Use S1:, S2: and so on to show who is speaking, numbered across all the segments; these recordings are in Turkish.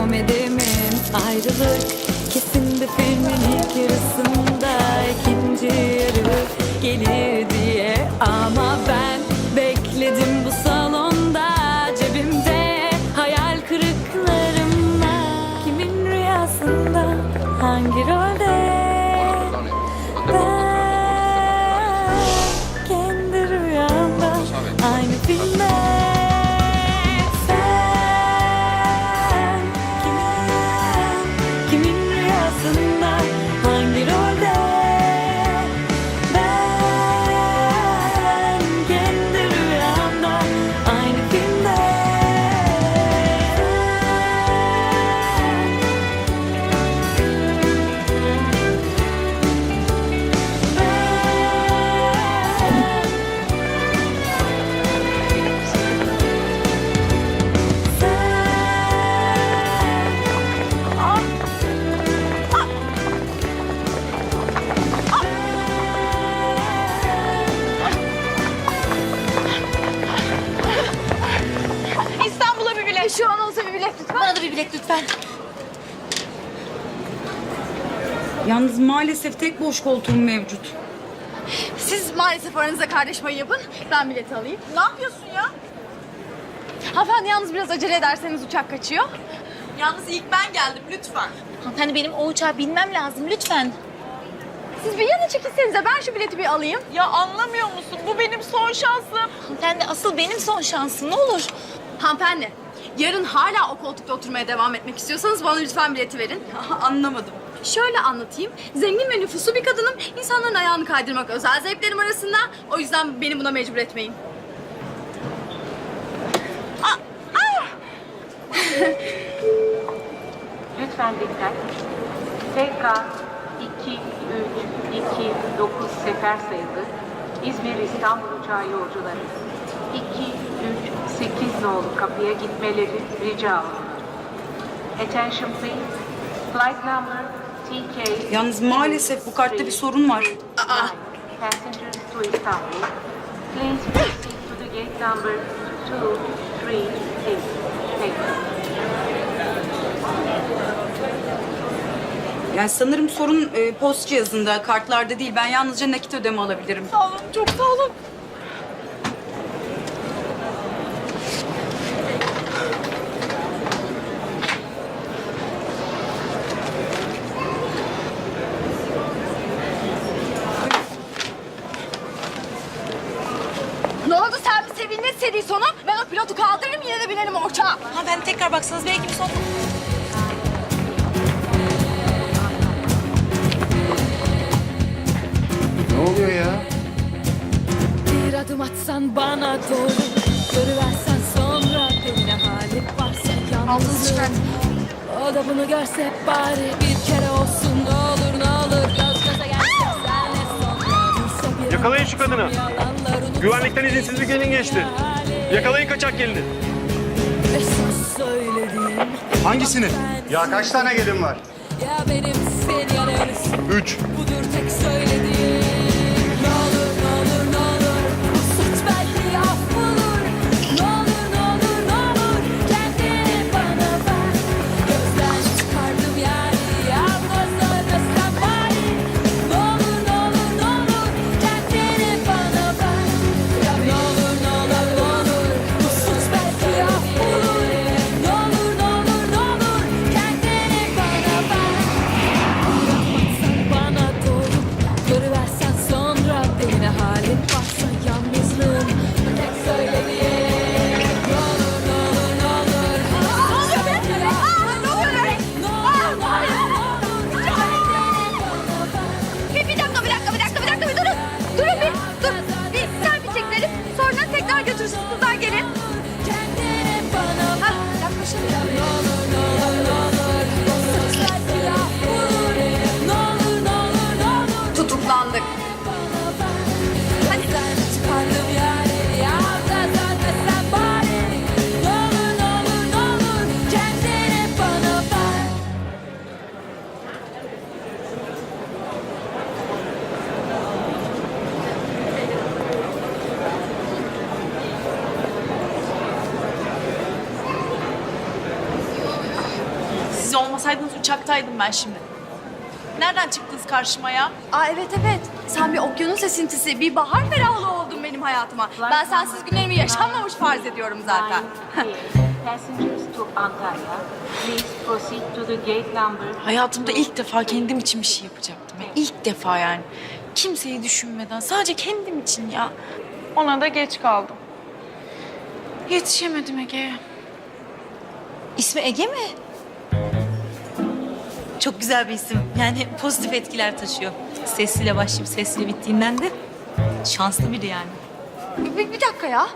S1: komedemin Ayrılık
S2: kesin bir filmin ilk yarısında ikinci yarı gelir diye. Ama ben bekledim.
S3: Yalnız maalesef tek boş koltuğum mevcut.
S2: Siz maalesef aranızda kardeş payı yapın. Ben bileti alayım. Ne yapıyorsun ya? Hanımefendi yalnız biraz acele ederseniz uçak kaçıyor.
S4: Yalnız ilk ben geldim lütfen.
S5: Hanımefendi benim o uçağa binmem lazım lütfen.
S2: Siz bir yana çekilsenize ben şu bileti bir alayım.
S4: Ya anlamıyor musun? Bu benim son şansım.
S5: Hanımefendi asıl benim son şansım ne olur.
S2: Hanımefendi yarın hala o koltukta oturmaya devam etmek istiyorsanız bana lütfen bileti verin.
S4: Anlamadım.
S2: Şöyle anlatayım. Zengin ve nüfuslu bir kadınım. İnsanların ayağını kaydırmak özel zevklerim arasında. O yüzden beni buna mecbur etmeyin.
S6: Lütfen dikkat. TK 2329 sefer sayılı İzmir İstanbul uçağı yolcuları 238 nolu kapıya gitmeleri rica olunur. Attention please. Flight number
S3: Yalnız maalesef bu kartta bir sorun var.
S6: Passengers to Istanbul. Please proceed to the gate number 238. Thank you.
S3: Yani sanırım sorun e, post cihazında, kartlarda değil. Ben yalnızca nakit ödeme alabilirim.
S4: Sağ olun, çok sağ olun.
S2: Ne oldu sen bir sevindin seri sonu? Ben o pilotu kaldırırım yine de binerim o uçağa.
S4: Hanımefendi tekrar baksanız belki bir son...
S7: Ne oluyor ya?
S1: Bir adım atsan bana doğru Görüversen sonra beni ne hali varsa yalnızlığım O da bunu görse bari bir kere olsun ne olur ne olur Göz göze gelsek senle sonra Duysa bir
S8: Yakalayın şu kadını.
S1: yalanlar
S8: Güvenlikten izinsiz bir gelin geçti. Yakalayın kaçak gelini.
S7: Hangisini? Ya kaç tane gelin var?
S1: Ya benim ölüsün
S7: Üç.
S1: Budur tek söylediğim
S4: ben şimdi. Nereden çıktınız karşıma ya?
S2: Aa evet evet. Sen bir okyanus esintisi, bir bahar ferahlığı oldun benim hayatıma. Ben sensiz günlerimi yaşanmamış farz ediyorum zaten.
S6: Passengers to Antalya, please proceed to the gate number.
S4: Hayatımda ilk defa kendim için bir şey yapacaktım. ya. İlk defa yani. Kimseyi düşünmeden sadece kendim için ya. Ona da geç kaldım. Yetişemedim Ege'ye.
S5: İsmi Ege mi? Çok güzel bir isim. Yani pozitif etkiler taşıyor. Sesliyle başlayıp sesli bittiğinden de şanslı biri yani.
S2: Bir, bir- bir dakika ya.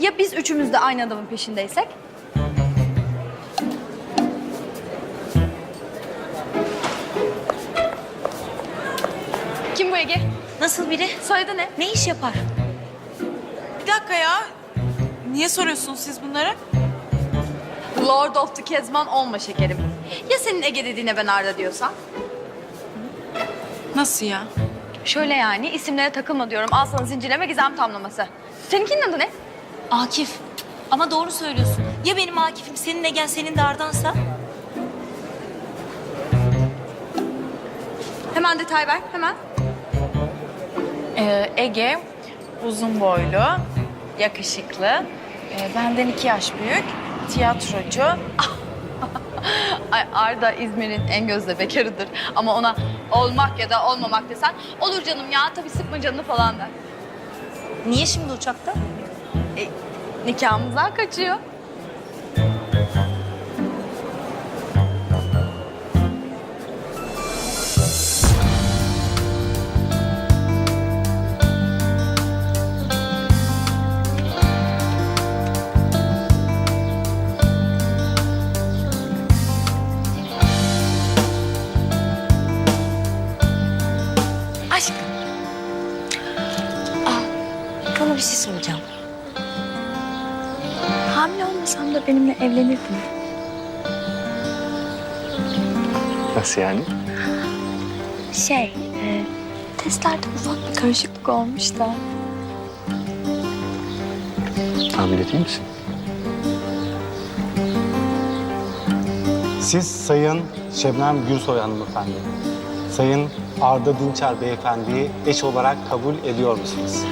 S2: Ya biz üçümüz de aynı adamın peşindeysek? Kim bu Ege?
S5: Nasıl biri?
S2: Soyadı ne?
S5: Ne iş yapar?
S4: Bir dakika ya. Niye soruyorsunuz siz bunları?
S2: Lord of the Kezban olma şekerim. Ya senin Ege dediğine ben Arda diyorsam?
S4: Nasıl ya?
S2: Şöyle yani isimlere takılma diyorum. Al sana zincirleme gizem tamlaması. Seninkinin adı ne?
S5: Akif. Ama doğru söylüyorsun. Ya benim Akif'im senin Egen senin de Ardan'sa?
S2: Hemen detay ver hemen.
S4: Ee, Ege uzun boylu, yakışıklı, ee, benden iki yaş büyük, tiyatrocu.
S2: Ay Arda İzmir'in en gözde bekarıdır. Ama ona olmak ya da olmamak desen olur canım ya tabii sıkma canını falan der.
S5: Niye şimdi uçakta?
S2: E, nikahımızdan kaçıyor. Olmasam da benimle evlenirdin.
S8: Nasıl yani?
S2: Şey, e, testlerde ufak bir karışıklık olmuş da.
S8: Hamile değil misin?
S9: Siz Sayın Şebnem Gürsoy hanımefendi, Sayın Arda Dinçer beyefendiyi eş olarak kabul ediyor musunuz?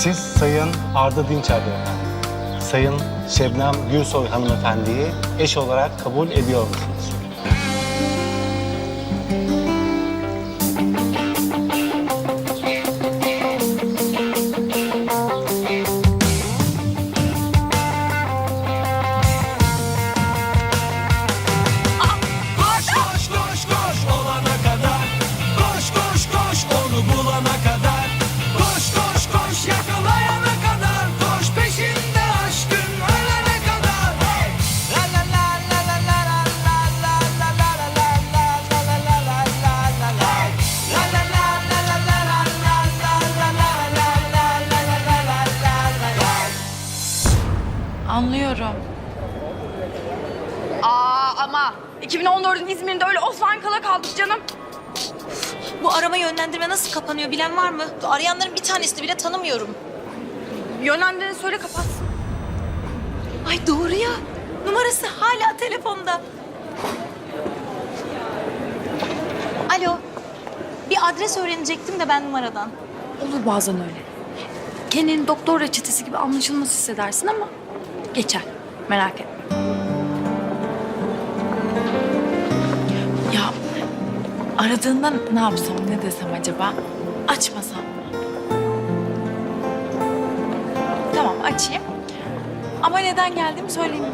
S9: Siz Sayın Arda Dinçer beyefendi, Sayın Şebnem Gürsoy hanımefendiyi eş olarak kabul ediyor musunuz?
S5: Nasıl kapanıyor bilen var mı? Arayanların bir tanesini bile tanımıyorum.
S2: Yönlendireni söyle kapatsın.
S5: Ay doğru ya. Numarası hala telefonda. Alo. Bir adres öğrenecektim de ben numaradan.
S2: Olur bazen öyle. Kendini doktor reçetesi gibi anlaşılmaz hissedersin ama geçer. Merak etme.
S4: Aradığında ne yapsam, ne desem acaba? Açmasam mı? Tamam açayım. Ama neden geldiğimi söyleyeyim.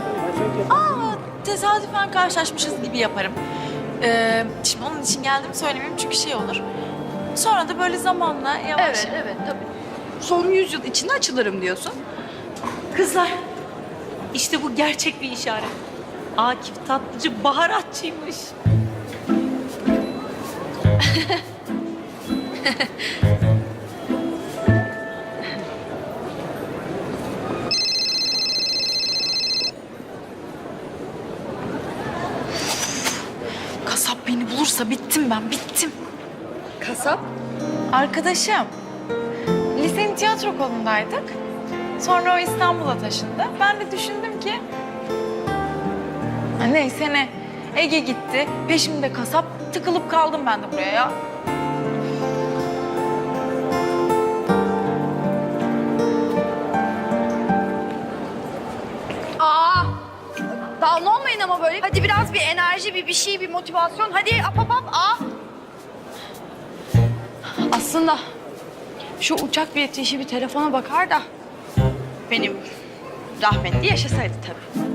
S4: Aa, tesadüfen karşılaşmışız gibi yaparım. Ee, şimdi onun için geldiğimi söylemeyeyim çünkü şey olur. Sonra da böyle zamanla yavaş...
S2: Evet, evet tabii. Son yüzyıl içinde açılırım diyorsun.
S5: Kızlar. işte bu gerçek bir işaret. Akif tatlıcı baharatçıymış.
S4: Kasap beni bulursa bittim ben, bittim.
S2: Kasap?
S4: Arkadaşım. Lisenin tiyatro kolundaydık. Sonra o İstanbul'a taşındı. Ben de düşündüm ki Neyse ne. Ege gitti. Peşimde kasap. Tıkılıp kaldım ben de buraya ya.
S2: Aa! Down olmayın ama böyle. Hadi biraz bir enerji, bir bir şey, bir motivasyon. Hadi ap ap ap. Aa! Aslında şu uçak bileti işi bir telefona bakar da benim rahmetli yaşasaydı tabii.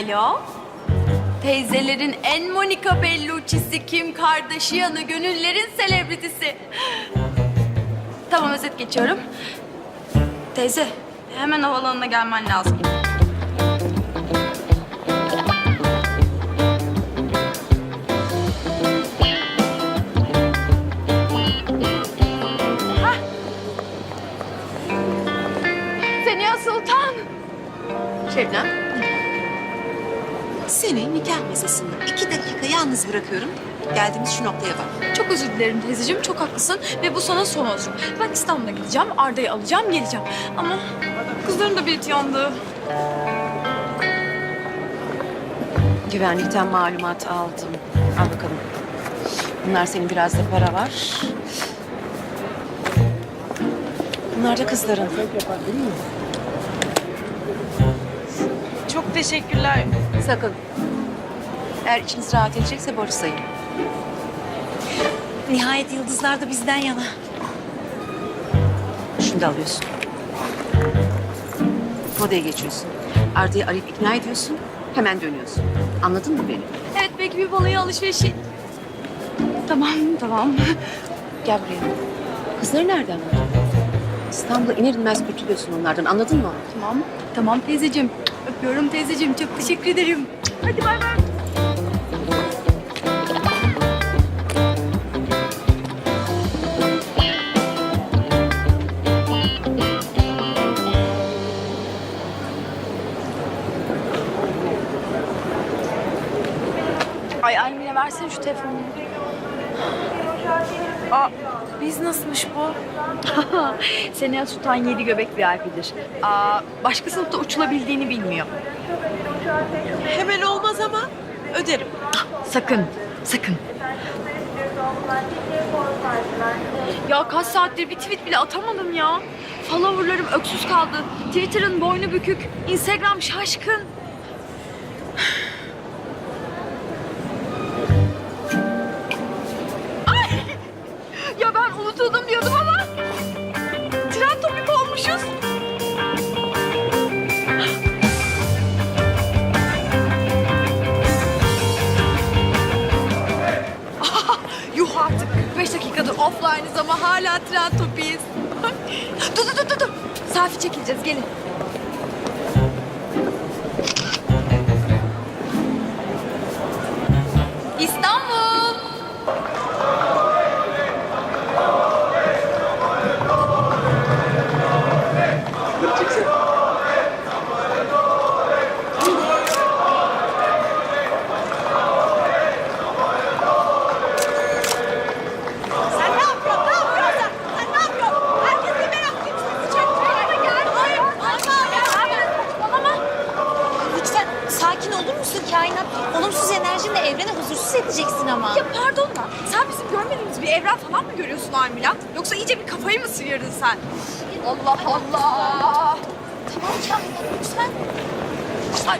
S2: Alo? Teyzelerin en Monica Bellucci'si Kim Kardashian'ı gönüllerin selebritisi. Tamam özet geçiyorum. Teyze hemen havalanına gelmen lazım. Hah. Seniha Sultan.
S10: Şebnem. Seni nikah masasında iki dakika yalnız bırakıyorum. Geldiğimiz şu noktaya bak.
S2: Çok özür dilerim teyzeciğim, çok haklısın ve bu sana son olsun. Ben İstanbul'a gideceğim, Arda'yı alacağım, geleceğim. Ama kızların da bileti yandı.
S10: Güvenlikten malumat aldım. Al bakalım. Bunlar senin biraz da para var. Bunlar da kızların.
S4: Çok teşekkürler.
S10: Sakın. Eğer içiniz rahat edecekse borç sayın.
S5: Nihayet yıldızlar da bizden yana.
S10: Şunu da alıyorsun. Odaya geçiyorsun. Arda'yı arayıp ikna ediyorsun. Hemen dönüyorsun. Anladın mı beni?
S2: Evet, belki bir balayı alışverişi. Tamam, tamam.
S10: Gel buraya. Kızları nereden buldun? İstanbul'a iner inmez kurtuluyorsun onlardan. Anladın mı?
S2: Tamam, tamam teyzeciğim. Öpüyorum teyzeciğim, çok teşekkür ederim. Hadi bay bay. Şu telefonu.
S4: Aa, biz nasılmış bu?
S2: Seniha Sultan yedi göbek VIP'dir. Aa, başka sınıfta uçulabildiğini bilmiyor.
S4: Hemen olmaz ama öderim.
S2: Sakın, sakın. Ya kaç saattir bir tweet bile atamadım ya. Followerlarım öksüz kaldı. Twitter'ın boynu bükük, Instagram şaşkın. Offline'ız ama hala trend topiyiz. dur dur dur dur. Selfie çekileceğiz gelin.
S5: Kainat olumsuz enerjinle evreni huzursuz edeceksin ama.
S2: Ya pardon da sen bizim görmediğimiz bir evren falan mı görüyorsun Almilan? Yoksa iyice bir kafayı mı sıyırdın sen? Allah Allah.
S5: Tamam Kainat lütfen.
S2: Ay.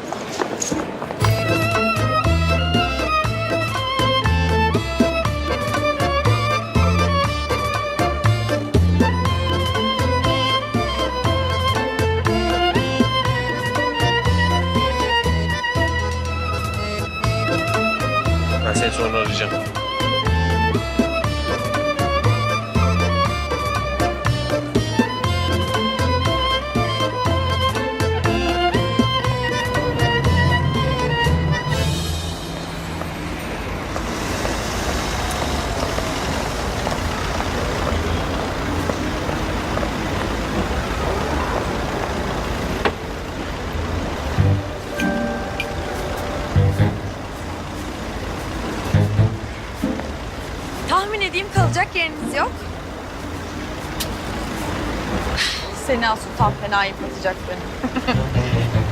S2: Fena yıpratacak beni.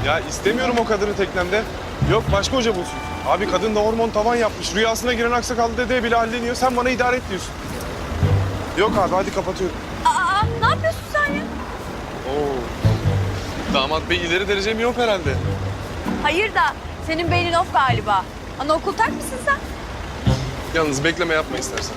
S8: Ya istemiyorum o kadını teknemde. Yok başka hoca bulsun. Abi kadın da hormon tavan yapmış. Rüyasına giren aksakallı dedeye bile halleniyor. Sen bana idare et diyorsun. Yok abi hadi kapatıyorum.
S2: Aa ne yapıyorsun sen ya?
S8: Oo. Damat bey ileri derece mi yok herhalde?
S2: Hayır da senin beynin off galiba. Anaokul tak mısın sen?
S8: Yalnız bekleme yapma istersen.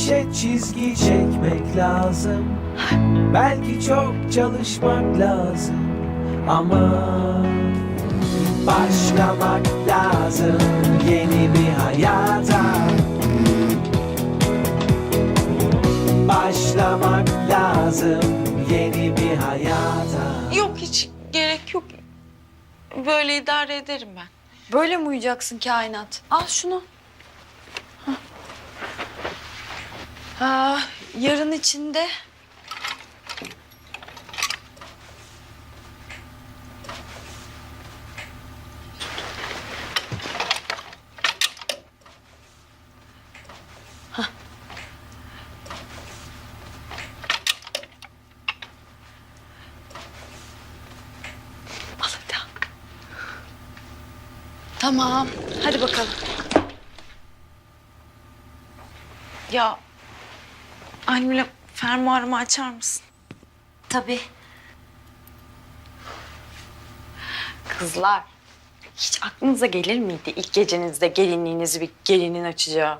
S11: Geçmişe çizgi çekmek lazım Belki çok çalışmak lazım Ama Başlamak lazım yeni bir hayata Başlamak lazım yeni bir hayata
S4: Yok hiç gerek yok. Böyle idare ederim ben.
S2: Böyle mi uyuyacaksın kainat? Al şunu. Aa, yarın içinde hadi al. Tamam. Hadi bakalım.
S4: Ya Almila fermuarımı açar mısın?
S2: Tabii. Kızlar, hiç aklınıza gelir miydi ilk gecenizde gelinliğinizi bir gelinin açacağı?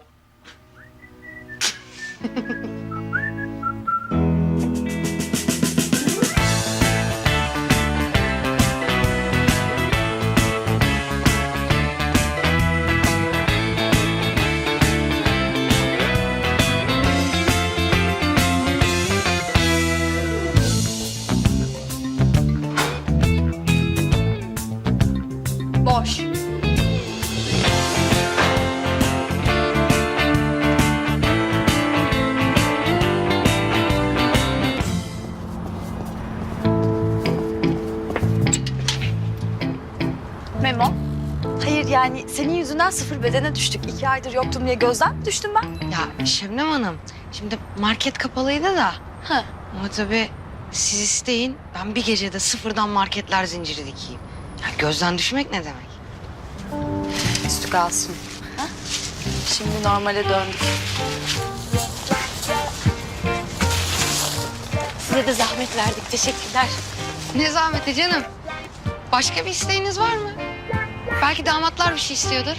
S2: Yüzünden sıfır bedene düştük. İki aydır yoktum diye gözden mi düştüm ben?
S10: Ya Şebnem Hanım, şimdi market kapalıydı da.
S2: Ha.
S10: Ama tabii siz isteyin, ben bir gecede sıfırdan marketler zinciri dikeyim. Ya gözden düşmek ne demek?
S2: Üstü kalsın. Ha? Şimdi normale döndük. Size de zahmet verdik. Teşekkürler.
S10: Ne zahmeti canım. Başka bir isteğiniz var mı? Belki damatlar bir şey istiyordur.